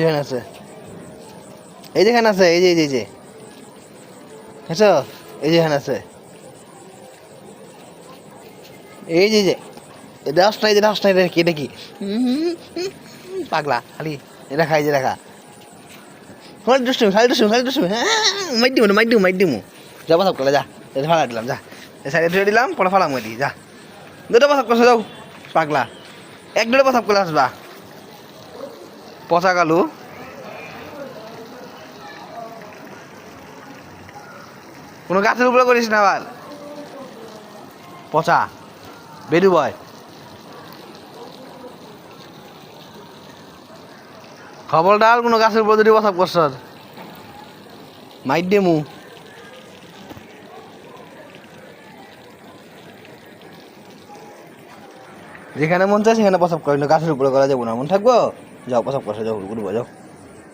যেখানে আছে। এই যেখানে আছে, এই যে এই যে হেছো এই যেখানে আছে। এই যে যে। এটা আসনা এই যে আসনা এটা কি পাগলা, খালি। এটা খাই যে দেখা। খালি দুষ্টুমি খালি দুষ্টুমি খালি দুষ্টুমি। হ্যাঁ মাইট দিমু মাইট দিমু মাইট দিমু। যা পাসাব করলে যা। এটা ফালা দিলাম, যা। সাইডে ধুয়ে দিলাম, পরে ফালাম ওই যা। দুটো পাসাব করছে, যাও। পাগলা। এক দুটো পাসাব করে আসবা। পচা কালু। কোনো গাছের উপরে করিস না আবার। পচা। বেরু বয়। খবর ডাল, কোনো গাছের উপর যদি বসাব করছ। মাইট দেমু। যেখানে মন চায় সেখানে প্রসাব করে গাছের উপরে করা যাব না। মন থাকব? যাও প্রসাব করছে যাও ঘুরবো যাও